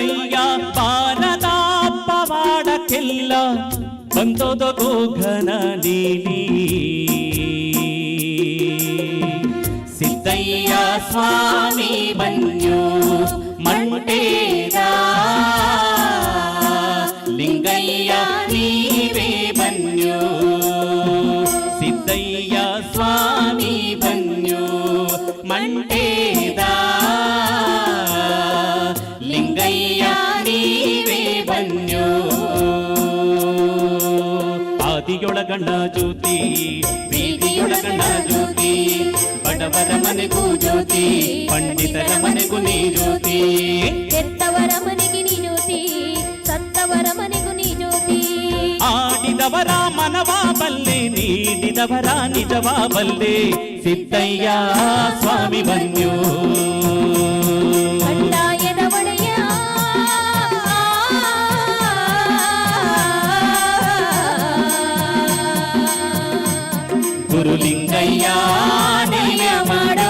ಅಯ್ಯ ಬಾರದ ಪವಾಡಕ್ಕೆಲ್ಲ ಬಂದೋದ ಗೋಘನ ನೀಲಿ ಸಿದ್ದಯ್ಯ ಸ್ವಾಮಿ ಬನ್ಯೋ ಮಂಟೇದ ಲಿಂಗಯ್ಯ ನೀವೇ ಆದಿಯೊಳಗಣ್ಣ ಜ್ಯೋತಿ ಬೀದಿಯೊಳಗಣ್ಣ ಜ್ಯೋತಿ ಬಡವರ ಮನೆಗೂ ಜ್ಯೋತಿ ಪಂಡಿತರ ಮನೆಗೂ ನೀ ಜ್ಯೋತಿ ಎತ್ತವರ ಮನೆಗೆ ನೀ ಜ್ಯೋತಿ ಸತ್ತವರ ಮನೆಗೂ ನೀ ಜ್ಯೋತಿ ಆಡಿದವರ ಮನವ ಬಲ್ಲೆ ನೀಡಿದವರ ನಿಜವ ಬಲ್ಲೆ ಸಿದ್ದಯ್ಯ ಸ್ವಾಮಿ ಬನ್ಯೋ గురులింగయ్యా నియమడో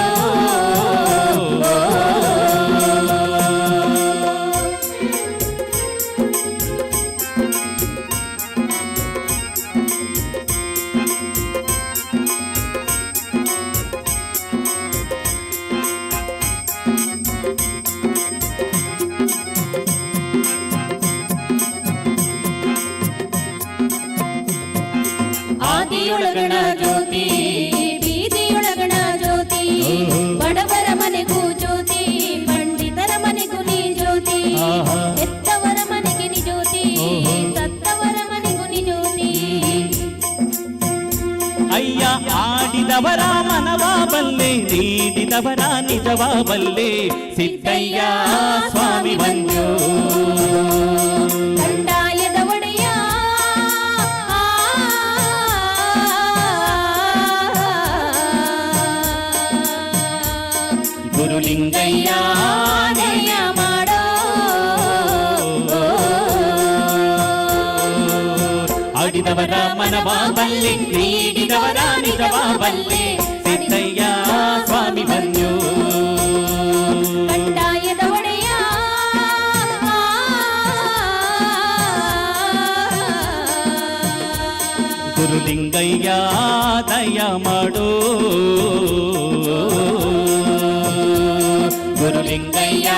You're gonna do. నవరా మనవా బల్లే నీది నవరా నిజవా బల్లే సిద్ధయ్యా స్వామి వంజో ಆಡಿದವರ ಮನವಾ ಬಲ್ಲೆ ನೀಡಿದವರ ನಿಜವಾ ಬಲ್ಲೆ ಸಿದ್ದಯ್ಯ ಸ್ವಾಮಿ ಬಂದು. ಒಡೆಯ ಗುರುಲಿಂಗಯ್ಯ ದಯ ಮಾಡು. ಗುರುಲಿಂಗಯ್ಯ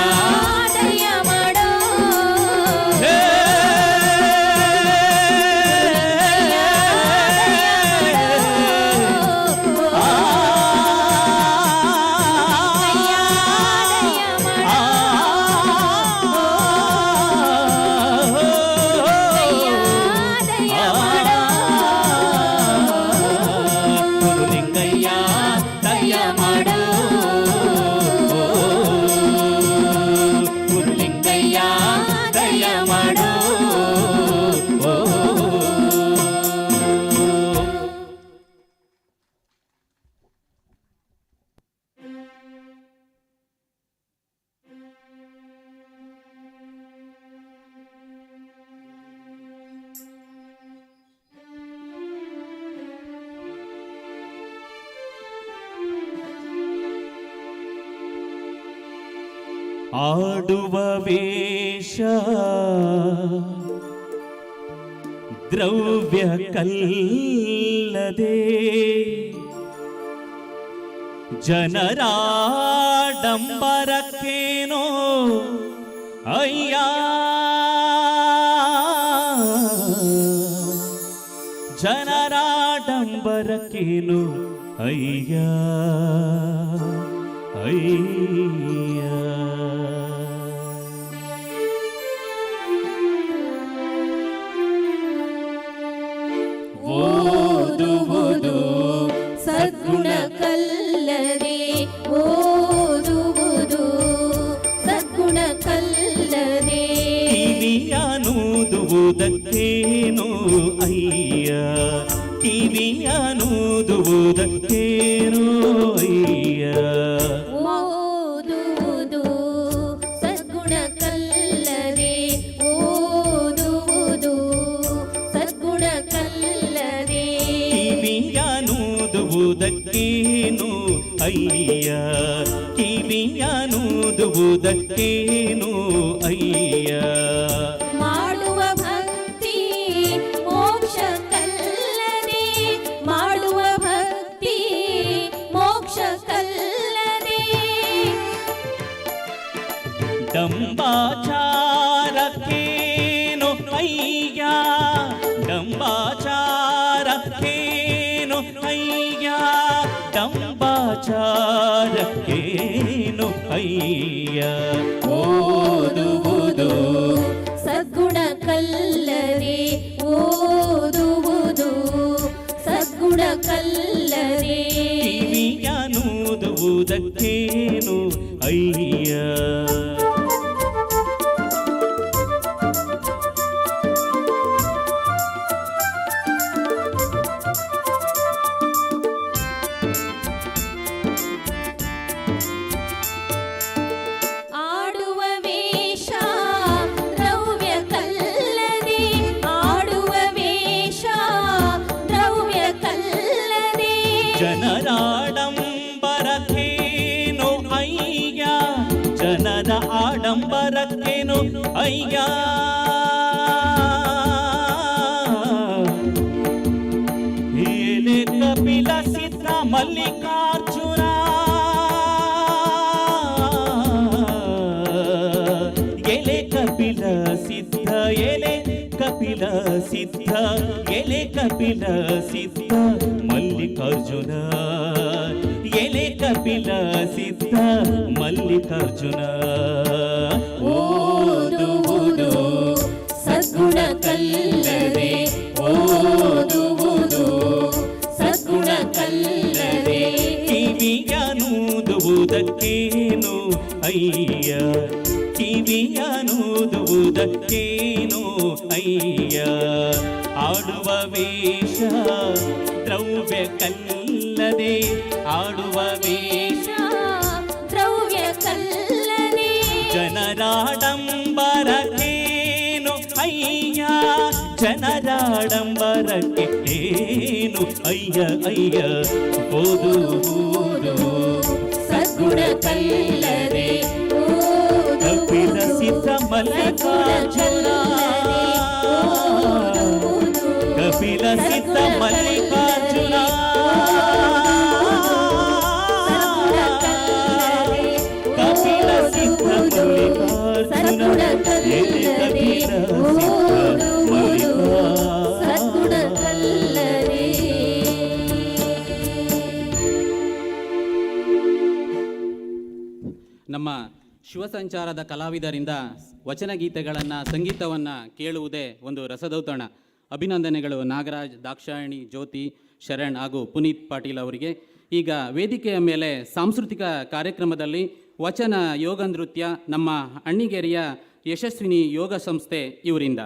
ದ್ರವ್ಯ ಕಲ್ಲದೆ ಜನರಾಡಂಬರಕ್ಕೇನೋ ಅಯ್ಯ ಜನರಾಡಂಬರಕ್ಕೇನು ಅಯ್ಯ ಅಯ್ಯ ಕಿವಿಯನೂದುವುದಕ್ಕೇನು ಅಯ್ಯ? ಕಿವಿಯನೂದುವುದಕ್ಕೇನು ಅಯ್ಯ? ಓದುವುದು ಅಯ್ಯ ಓದುವುದು ಸದ್ಗುಣ ಕಲ್ಲದೆ ಕಿವಿಯನೂದುವುದಕ್ಕೇನು ಅಯ್ಯ? ಡಂಬಾಚಾರಕ್ಕೇನು ಅಯ್ಯ ಡಂಬಾಚಾರಕ್ಕೇನು ಅಯ್ಯ ಡಂಬಾಚಾರಕ್ಕೇನು ಅಯ್ಯ ಓದುವುದು ಸದ್ಗುಣ ಕಲ್ಲದೆ ಓದುವುದು ಸದ್ಗುಣ ಕಲ್ಲದೆ ಕಿವಿಯನೂದುವುದಕ್ಕೇನು అయ్యా ఏలే కపిల సీత మల్లికార్జున. ఏలే కపిల సిద్ధ ఏలే కపిల సిద్ధ ఏలే కపిల సిద్ధ మల్లికార్జున. ఏలే కపిల సిద్ధ మల్లికార్జున. ఓ ಅಯ್ಯ ಕಿವಿಯನೂದುವುದಕ್ಕೇನು ಅಯ್ಯ ಆಡುವ ವೇಷ ದ್ರವ್ಯ ಕಲ್ಲದೆ ಆಡುವ ವೇಷ ದ್ರವ್ಯ ಕಲ್ಲದೆ ಜನರಾಡಂಬರಕ್ಕೇನು ಅಯ್ಯ ಜನರಾಡಂಬರಕ್ಕೆ ಏನು ಅಯ್ಯ ಅಯ್ಯ ಓದುವುದು ಸದ್ಗುಣ ಕಲ್ಲದೆ ಕಪಿಲ మల్లికార్జున. కపిల సిద్ధ మల్లికా ಶಿವಸಂಚಾರದ ಕಲಾವಿದರಿಂದ ವಚನ ಗೀತೆಗಳನ್ನು, ಸಂಗೀತವನ್ನು ಕೇಳುವುದೇ ಒಂದು ರಸದೌತಣ. ಅಭಿನಂದನೆಗಳು ನಾಗರಾಜ್, ದಾಕ್ಷಾಯಣಿ, ಜ್ಯೋತಿ, ಶರಣ್ ಹಾಗೂ ಪುನೀತ್ ಪಾಟೀಲ್ ಅವರಿಗೆ. ಈಗ ವೇದಿಕೆಯ ಮೇಲೆ ಸಾಂಸ್ಕೃತಿಕ ಕಾರ್ಯಕ್ರಮದಲ್ಲಿ ವಚನ ಯೋಗ ನೃತ್ಯ ನಮ್ಮ ಅಣ್ಣಿಗೇರಿಯ ಯಶಸ್ವಿನಿ ಯೋಗ ಸಂಸ್ಥೆ ಇವರಿಂದ.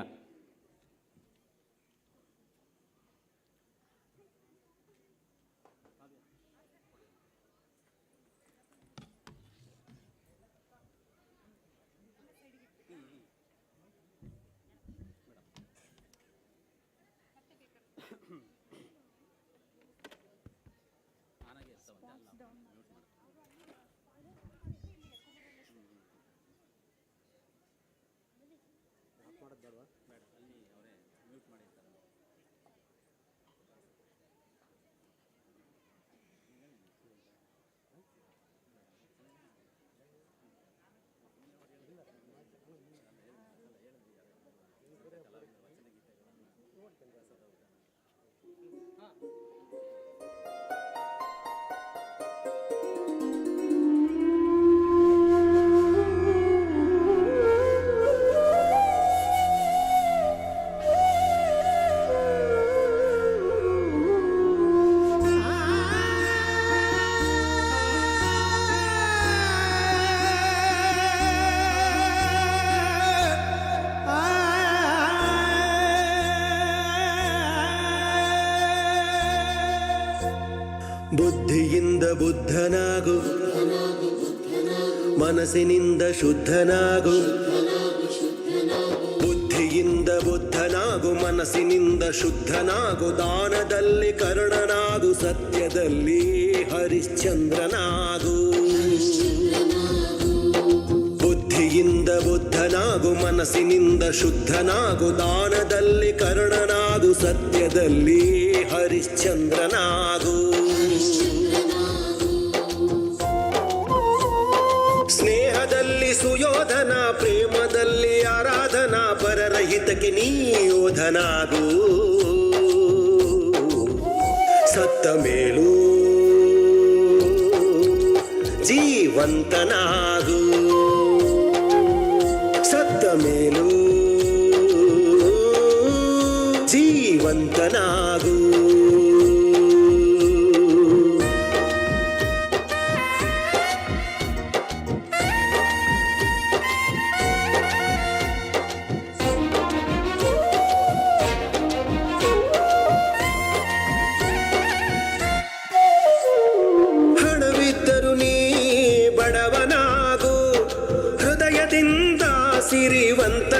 ಮನಸ್ಸಿನಿಂದ ಶುದ್ಧನಾಗು. ಬುದ್ಧಿಯಿಂದ ಬುದ್ಧನಾಗು, ಮನಸ್ಸಿನಿಂದ ಶುದ್ಧನಾಗು. ದಾನದಲ್ಲಿ ಕರುಣನಾಗು, ಸತ್ಯದಲ್ಲಿ ಹರಿಶ್ಚಂದ್ರನಾಗು. ಬುದ್ಧಿಯಿಂದ ಬುದ್ಧನಾಗು, ಮನಸ್ಸಿನಿಂದ ಶುದ್ಧನಾಗು. ದಾನದಲ್ಲಿ ಕರುಣನಾಗು, ಸತ್ಯದಲ್ಲಿ ಹರಿಶ್ಚಂದ್ರನಾಗು. ಪರರಹಿತಕ್ಕೆ ನೀ ಯೋಧನಾಗು ಸತ್ತ ಮೇಲೂ ಜೀವಂತನಾಗು ಸತ್ತ ಮೇಲೂ ಜೀವಂತನಾಗು ಅಂತ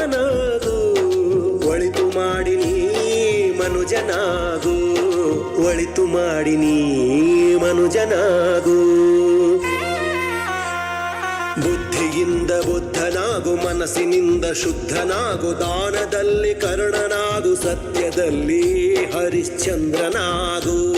ಬಸವನಾಗು ಒಳಿತು ಮಾಡಿ ಮನುಜನಾಗು. ಒಳಿತು ಮಾಡಿ ಮನುಜನಾಗು. ಬುದ್ಧಿಯಿಂದ ಬುದ್ಧನಾಗು, ಮನಸ್ಸಿನಿಂದ ಶುದ್ಧನಾಗು. ದಾನದಲ್ಲಿ ಕರುಣನಾಗು, ಸತ್ಯದಲ್ಲಿ ಹರಿಶ್ಚಂದ್ರನಾಗು.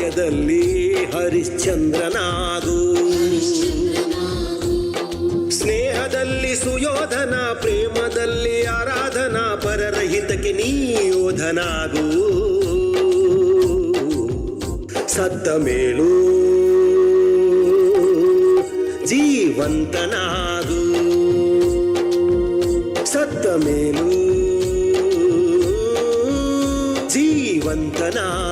ಸತ್ಯದಲ್ಲಿ ಹರಿಶ್ಚಂದ್ರನಾಗು. ಸ್ನೇಹದಲ್ಲಿ ಸುಯೋಧನ ಪ್ರೇಮದಲ್ಲಿ ಆರಾಧನಾ ಪರರಹಿತಕ್ಕೆ ನೀಯೋಧನಾದು ಸತ್ತ ಮೇಲೂ ಜೀವಂತನಾಗು. ಸತ್ತ ಮೇಲೂ ಜೀವಂತನಾಗು.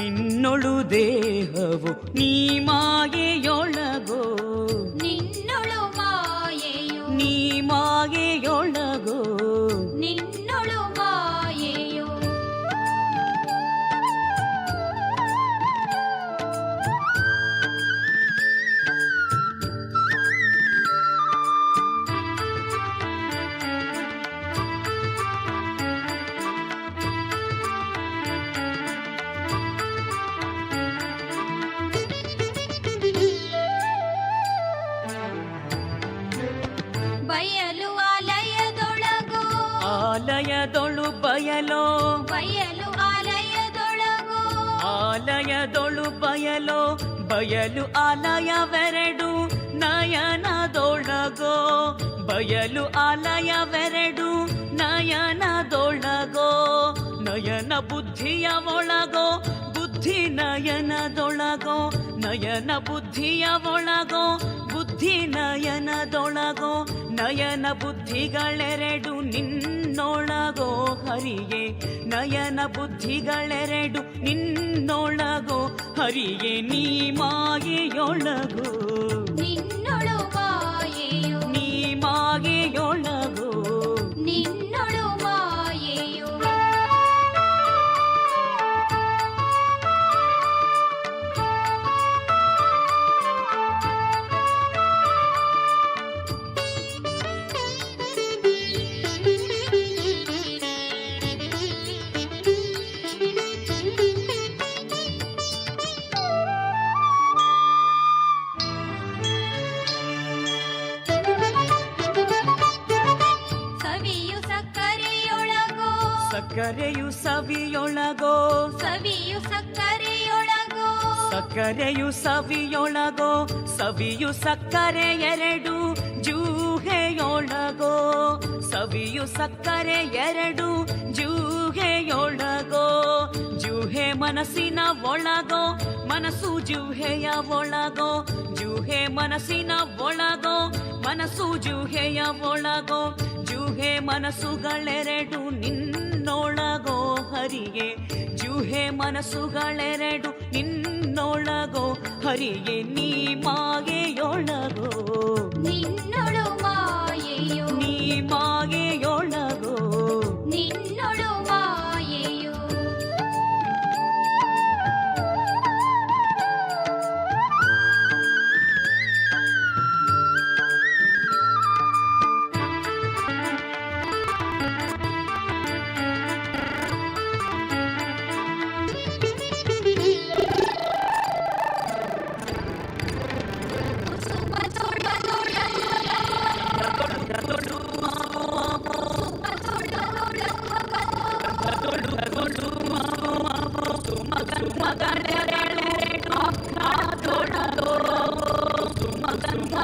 ನಿನ್ನೊಳು ದೇಹವು ನೀ ಮಾಯೆಯೊಳಗೋ. ನಿನ್ನೊಳು ಮಾಯೆಯು ನೀ ಮಾಯೆಯೊಳಗೋ. ಬಯಲೋ ಬಯಲು ಆಲಯವೆರಡು ನಯನದೊಳಗೋ ಬಯಲು ಆಲಯವೆರಡು ನಯನದೊಳಗೋ ನಯನ ಬುದ್ಧಿಯ ಒಳಗೋ ಬುದ್ಧಿ ನಯನದೊಳಗೋ ನಯನ ಬುದ್ಧಿಯ ಒಳಗೋ ಬುದ್ಧಿ ನಯನದೊಳಗೋ ನಯನ ಬುದ್ಧಿಗಳೆರಡು ನಿನ್ನೊಳಗೋ ಹರಿಗೆ ನಯನ ಬುದ್ಧಿಗಳೆರಡು ನಿನ್ನೊಳಗೋ ಹರಿಗೆ ನೀ ಮಾಯೆಯೊಳಗೋ. ನಿನ್ನೊಳು ಮಾಯೆಯು. ನೀ ಮಾಯೆಯೊಳಗೋ. ಸಕ್ಕರೆಯು ಸವಿಯೊಳಗೋ. ಸವಿಯು ಸಕ್ಕರೆಯೊಳಗೋ. ಸಕ್ಕರೆಯು ಸವಿಯೊಳಗೋ. ಸವಿಯು ಸಕ್ಕರೆ ಎರಡು ಜೂಹೆಯೊಳಗೋ. ಸವಿಯು ಸಕ್ಕರೆ ಎರಡು ಜೂಹೆಯೊಳಗೋ. ಜೂಹೆ ಮನಸ್ಸಿನ ಒಳಗೋ. ಮನಸ್ಸು ಜೂಹೆಯ ಒಳಗೋ. ಜೂಹೆ ಮನಸ್ಸಿನ ಒಳಗೋ. ಮನಸ್ಸು ಜೂಹೆಯ ಒಳಗೋ. ಜೂಹೆ ಮನಸ್ಸುಗಳೆರಡು ನಿನ್ನೊಳಗೋ ಹರಿಗೆ ಜುಹೆ ಮನಸ್ಸುಗಳೆರಡು ನಿನ್ನೊಳಗೋ ಹರಿಗೆ ನೀ ಮಾಗೆಯೊಳಗೋ. ನಿನ್ನೊಳು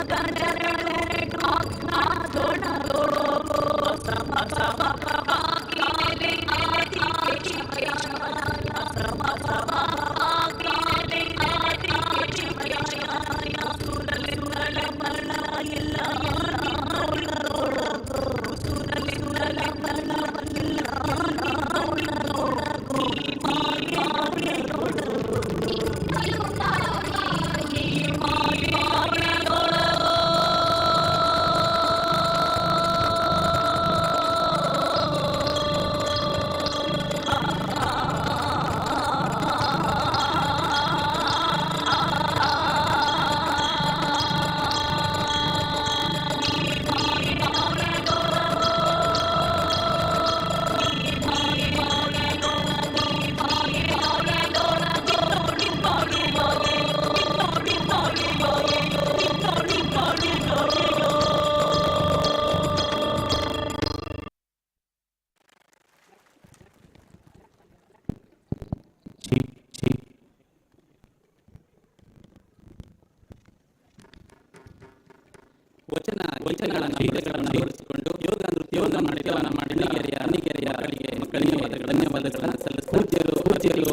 Banda ವಚನಗಳನ್ನು ಗೀತೆಗಳನ್ನು ಅಳವಡಿಸಿಕೊಂಡು ಯೋಗ ನೃತ್ಯವನ್ನು ಮಾಡಿದವನ ಮಾಡಿ ಅಣಿಗೆರೆಯ ಅಣಿಗೆರೆಯ ಮಕ್ಕಳಿಗೆ ಮಕ್ಕಳಿಗೆ ಧನ್ಯವಾದಗಳನ್ನು ಸಲ್ಲಿಸ್ತಾ ಪೂಜ್ಯರು ಪೂಜ್ಯರು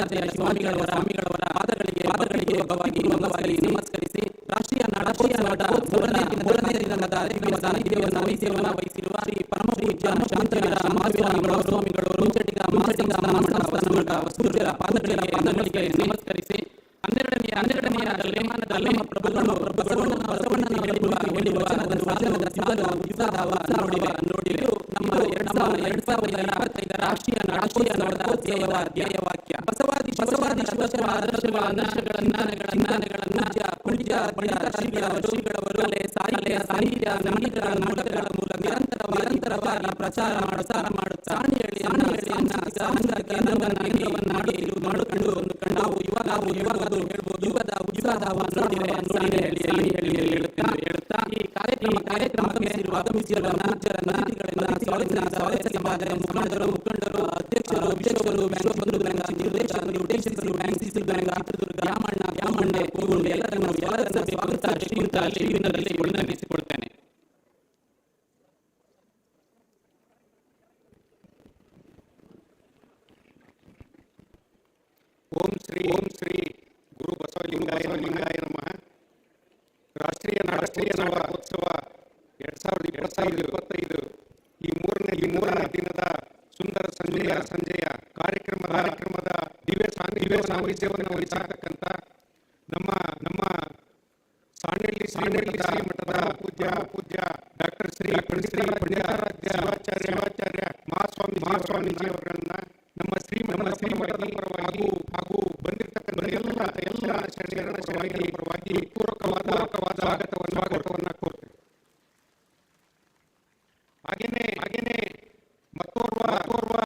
ಪಂಡಿತಾರಾಧ್ಯ ಸ್ವಾಮಿಗಳವರ ಸ್ವಾಮಿಗಳವರ ಪಾದಗಳಿಗೆ ಪಾದಗಳಿಗೆ ನಮಸ್ಕರಿಸಿ ನಮಸ್ಕರಿಸಿ ರಾಷ್ಟ್ರೀಯ ನಾಡಕೋತ್ಸವದ ಮೂರನೇ ಮೂರನೇ ದಿನದ ದಿವ್ಯ ಸಾನ್ನಿಧ್ಯವನ್ನು ವಹಿಸಿರುವ ವಹಿಸಿರುವ ಶ್ರೀ ಪರಮ ಪೂಜ್ಯ ಶಾಂತವೀರ ಮಹಾಸ್ವಾಮಿಗಳು ಸ್ವಾಮಿಗಳು ರುಂಚಟಿಗ ಮಹಾಸಿಂಗ ಮಠ ಸೂರ್ಯರ ಪಾದಗಳಿಗೆ ನಮಸ್ಕರಿಸಿ. ಹನ್ನೆರಡನೆಯ ಹನ್ನೆರಡನೆಯ ಲೇಖನದಲ್ಲಿ ಪ್ರಭುಗಳು ಪ್ರಭುಗಳು, ಬಸವಣ್ಣನ ಹೇಳಿರುವ ಹೇಳಿರುವ ವಚನದ ಸಿದ್ಧದ ಉತ್ಸಾಹವ ನೋಡಿವ ನೋಡಿವೆ. ಎರಡ್ ಸಾವಿರದ ಎರಡ್ ಇಪ್ಪತ್ತೈದರ ರಾಷ್ಟ್ರೀಯ ನಾಡಕೋತ್ಸವದ ಧ್ಯೇಯವ ಧ್ಯೇಯವಾಕ್ಯ ಬಸವಾದಿ ಬಸವಾದಿ ಶಿವಶರ ಆದರ್ಶಗಳ ಆದರ್ಶಗಳನ್ನ ಜ್ಞಾನಗಳನ್ನ ಪುಣ್ಯ ಪಂಡಿತ ಶ್ರೀಗಳವರು ಶ್ರೀಗಳವರು ಸಾಹಿತ್ಯ ಸಾಹಿತ್ಯ ನಾಟಕಗಳ ನಾಟಕಗಳ ಮೂಲಕ ನಿರಂತರ ನಿರಂತರವಾಗಿ ಪ್ರಚಾರ ಮಾಡುತ್ತಾ ಸಾಣಿ ಹೇಳಿ ಸಾಣಿ ಹೇಳಿ ಅನ್ನ ಸಹಂಗ ಕೇಂದ್ರವನ್ನಾಗಿ ಮಾಡಿಕೊಂಡು ನಾವು ಇವಾಗ ನಾವು ಇವಾಗ ಅದು ಹೇಳ್ಬೋದು. ಯುಗದ ಉತ್ಸಾಹವ ಹೇಳಿ ಹೇಳಿ ಹೇಳಿ ಹೇಳಿ ಹೇಳುತ್ತಾ ಹೇಳುತ್ತಾ, ಈ ಕಾರ್ಯಕ್ರಮ ಕಾರ್ಯಕ್ರಮಕ್ಕೆ ಸೇರುವ ಆಗಮಿಸಿರುವ ಅತಿಥಿಗಳನ್ನ ಸ್ವಾಗತ ಸ್ವಾಗತ ಸಮಾಜದ ಮುಖಂಡರು ಮುಖಂಡರು, ಅಧ್ಯಕ್ಷರು ಅಧ್ಯಕ್ಷರು ಬ್ಯಾಂಕ್ ಬಂಧು ಬ್ಯಾಂಕ್ ಸಿಸಿ ಚಿತ್ರದುರ್ಗ ರಾಮಣ್ಣ ಯಾಮಣ್ಣೆ ಕೂಗುಂಡೆ, ಎಲ್ಲರನ್ನು, ಎಲ್ಲರನ್ನ ಸ್ವಾಗತ ಶ್ರೀಯುತ ಶ್ರೀವಿನಲ್ಲಿ ವಿನಂತಿಸಿಕೊಳ್ತೇನೆ ಓಂ ಶ್ರೀ ಓಂ ಶ್ರೀ ಗುರು ಬಸವಲಿಂಗಾಯ ಲಿಂಗಾಯ ನಮಃ ರಾಷ್ಟ್ರೀಯ ರಾಷ್ಟ್ರೀಯ ನಾಟಕೋತ್ಸವ ಎರಡ್ ಸಾವಿರದ ಇಪ್ಪತ್ತೈದು. ಈ ಮೂರನೇ ಈ ಮೂರನೇ ದಿನದ ಸುಂದರ ಸಂಜೆಯ ಸಂಜೆಯ ಕಾರ್ಯಕ್ರಮ ಕಾರ್ಯಕ್ರಮದ ದಿವ್ಯ ಸಾನ್ನಿಧ್ಯ ಸಾನ್ನಿಧ್ಯವನ್ನು